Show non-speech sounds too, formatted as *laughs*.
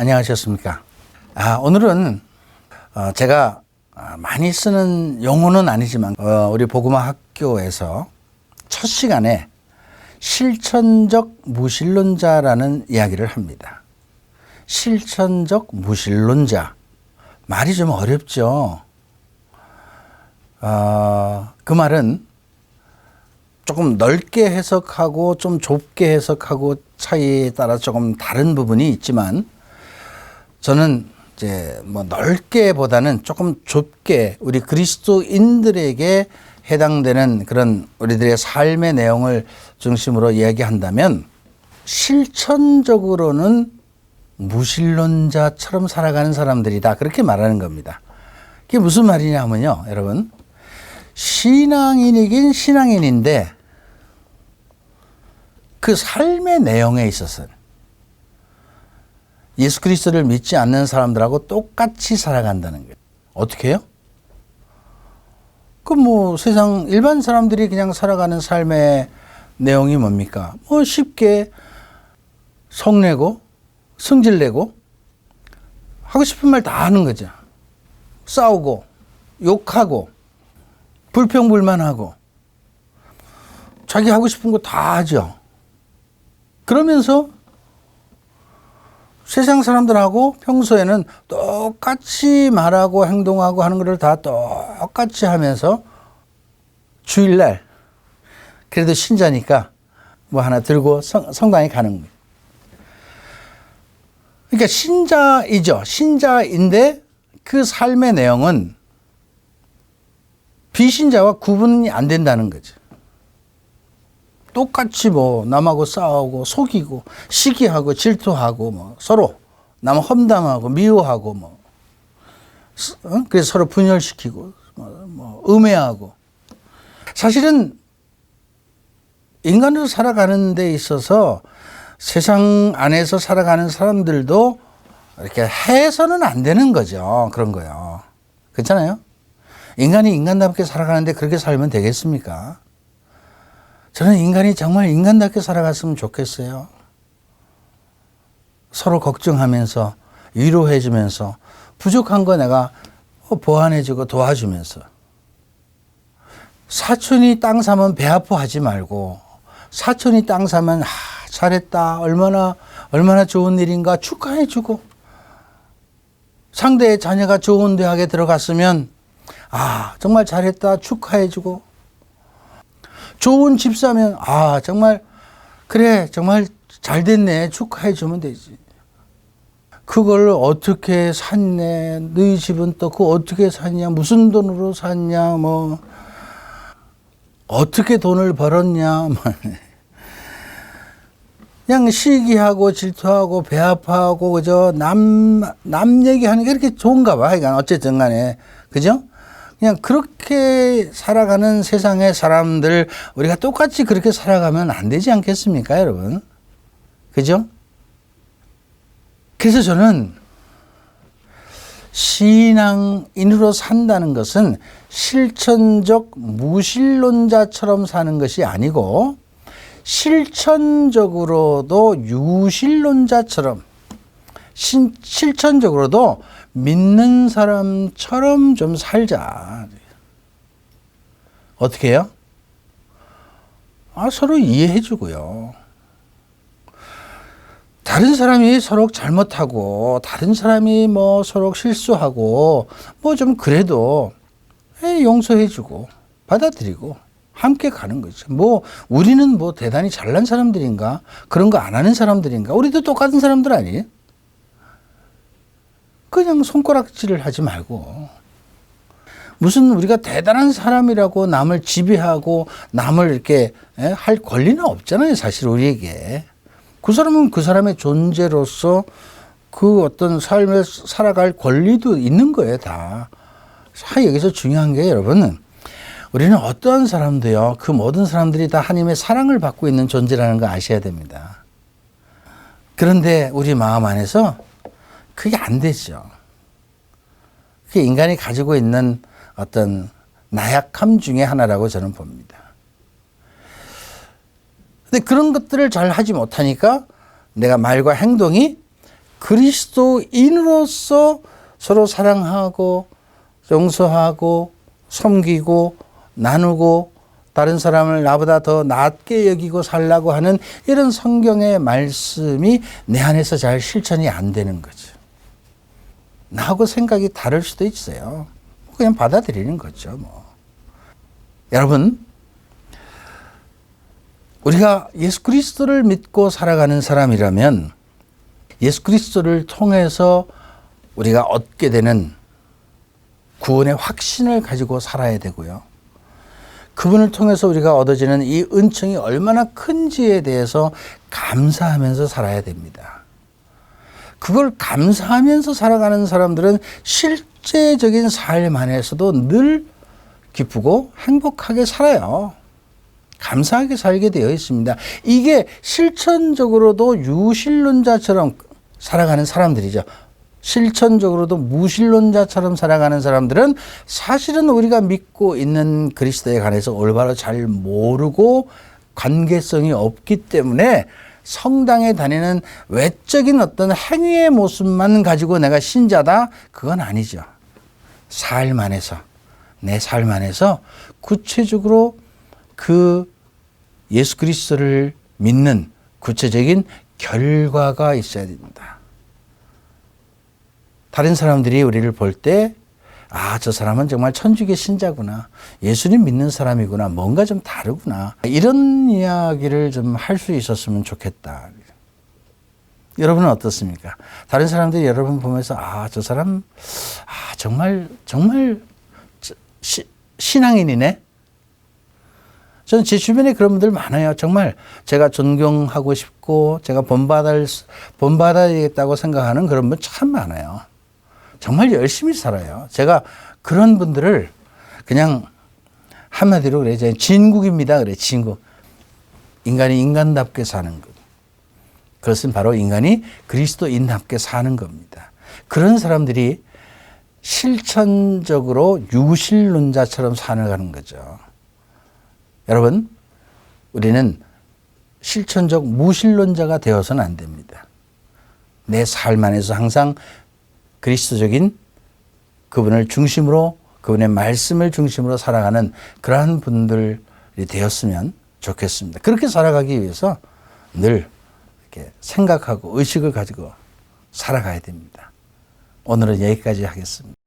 안녕하셨습니까? 아, 오늘은 어, 제가 아, 많이 쓰는 용어는 아니지만 어, 우리 복음화 학교에서 첫 시간에 실천적 무신론자라는 이야기를 합니다. 실천적 무신론자 말이 좀 어렵죠. 어, 그 말은 조금 넓게 해석하고 좀 좁게 해석하고 차이에 따라 조금 다른 부분이 있지만 저는 이제 뭐 넓게보다는 조금 좁게 우리 그리스도인들에게 해당되는 그런 우리들의 삶의 내용을 중심으로 이야기한다면 실천적으로는 무신론자처럼 살아가는 사람들이다. 그렇게 말하는 겁니다. 그게 무슨 말이냐면요, 여러분. 신앙인이긴 신앙인인데 그 삶의 내용에 있어서는 예수 그리스도를 믿지 않는 사람들하고 똑같이 살아간다는 거예요. 어떻게 해요? 그 뭐 세상 일반 사람들이 그냥 살아가는 삶의 내용이 뭡니까? 뭐 쉽게 성내고 성질내고 하고 싶은 말 다 하는 거죠. 싸우고 욕하고 불평불만하고 자기 하고 싶은 거 다 하죠. 그러면서 세상 사람들하고 평소에는 똑같이 말하고 행동하고 하는 것을 다 똑같이 하면서 주일날 그래도 신자니까 뭐 하나 들고 성, 성당에 가는 거예요. 그러니까 신자이죠. 신자인데 그 삶의 내용은 비신자와 구분이 안 된다는 거죠. 똑같이 뭐 남하고 싸우고 속이고 시기하고 질투하고 뭐 서로 남 험담하고 미워하고 뭐 어? 그래서 서로 분열시키고 뭐, 뭐 음해하고 사실은 인간으로 살아가는 데 있어서 세상 안에서 살아가는 사람들도 이렇게 해서는 안 되는 거죠. 그런 거요. 그렇잖아요? 인간이 인간답게 살아가는데 그렇게 살면 되겠습니까? 저는 인간이 정말 인간답게 살아갔으면 좋겠어요. 서로 걱정하면서 위로해주면서 부족한 거 내가 보완해주고 도와주면서. 사촌이 땅 사면 배 아파하지 말고 사촌이 땅 사면 아, 잘했다. 얼마나 얼마나 좋은 일인가 축하해주고. 상대의 자녀가 좋은 대학에 들어갔으면 아 정말 잘했다. 축하해주고 좋은 집 사면 아 정말 그래 정말 잘 됐네 축하해 주면 되지. 그걸 어떻게 샀네 너희 집은 또 그 어떻게 샀냐 무슨 돈으로 샀냐 뭐 어떻게 돈을 벌었냐 *laughs* 뭐. 그냥 시기하고 질투하고 배 아파하고 그저 남 남 얘기하는 게 그렇게 좋은가 봐. 하여간 어쨌든 간에 그죠? 그냥 그렇게 살아가는 세상의 사람들 우리가 똑같이 그렇게 살아가면 안 되지 않겠습니까, 여러분? 그죠? 그래서 저는 신앙인으로 산다는 것은 실천적 무신론자처럼 사는 것이 아니고 실천적으로도 유신론자처럼 신, 실천적으로도 믿는 사람처럼 좀 살자. 어떻게 해요? 아, 서로 이해해 주고요. 다른 사람이 서로 잘못하고, 다른 사람이 뭐 서로 실수하고, 뭐 좀 그래도 용서해 주고, 받아들이고, 함께 가는 거죠. 뭐, 우리는 뭐 대단히 잘난 사람들인가? 그런 거 안 하는 사람들인가? 우리도 똑같은 사람들 아니에요? 그냥 손가락질을 하지 말고 무슨 우리가 대단한 사람이라고 남을 지배하고 남을 이렇게 할 권리는 없잖아요. 사실 우리에게. 그 사람은 그 사람의 존재로서 그 어떤 삶을 살아갈 권리도 있는 거예요, 다. 사 여기서 중요한 게 여러분, 우리는 어떠한 사람도요, 그 모든 사람들이 다 하나님의 사랑을 받고 있는 존재라는 거 아셔야 됩니다. 그런데 우리 마음 안에서 그게 안 되죠. 그게 인간이 가지고 있는 어떤 나약함 중의 하나라고 저는 봅니다. 근데 그런 것들을 잘 하지 못하니까 내가 말과 행동이 그리스도인으로서 서로 사랑하고 용서하고 섬기고 나누고 다른 사람을 나보다 더 낮게 여기고 살라고 하는 이런 성경의 말씀이 내 안에서 잘 실천이 안 되는 거죠. 나하고 생각이 다를 수도 있어요. 그냥 받아들이는 거죠, 뭐. 여러분, 우리가 예수 그리스도를 믿고 살아가는 사람이라면 예수 그리스도를 통해서 우리가 얻게 되는 구원의 확신을 가지고 살아야 되고요. 그분을 통해서 우리가 얻어지는 이 은총이 얼마나 큰지에 대해서 감사하면서 살아야 됩니다. 그걸 감사하면서 살아가는 사람들은 실제적인 삶 안에서도 늘 기쁘고 행복하게 살아요. 감사하게 살게 되어 있습니다. 이게 실천적으로도 유실론자처럼 살아가는 사람들이죠. 실천적으로도 무신론자처럼 살아가는 사람들은 사실은 우리가 믿고 있는 그리스도에 관해서 올바로 잘 모르고 관계성이 없기 때문에 성당에 다니는 외적인 어떤 행위의 모습만 가지고 내가 신자다? 그건 아니죠. 삶 안에서, 내 삶 안에서 구체적으로 그 예수 그리스도를 믿는 구체적인 결과가 있어야 됩니다. 다른 사람들이 우리를 볼 때, 아, 저 사람은 정말 천주교 신자구나. 예수님 믿는 사람이구나. 뭔가 좀 다르구나. 이런 이야기를 좀 할 수 있었으면 좋겠다. 여러분은 어떻습니까? 다른 사람들이 여러분 보면서, 아, 저 사람, 아, 정말, 정말 시, 신앙인이네? 저는 제 주변에 그런 분들 많아요. 정말 제가 존경하고 싶고 제가 본받을 본받아야겠다고 생각하는 그런 분 참 많아요. 정말 열심히 살아요. 제가 그런 분들을 그냥 한마디로 그래 진국입니다. 그래 진국. 인간이 인간답게 사는 것. 그것은 바로 인간이 그리스도인답게 사는 겁니다. 그런 사람들이 실천적으로 유실론자처럼 살아가는 거죠. 여러분, 우리는 실천적 무신론자가 되어서는 안 됩니다. 내 삶 안에서 항상 그리스도적인 그분을 중심으로 그분의 말씀을 중심으로 살아가는 그러한 분들이 되었으면 좋겠습니다. 그렇게 살아가기 위해서 늘 이렇게 생각하고 의식을 가지고 살아가야 됩니다. 오늘은 여기까지 하겠습니다.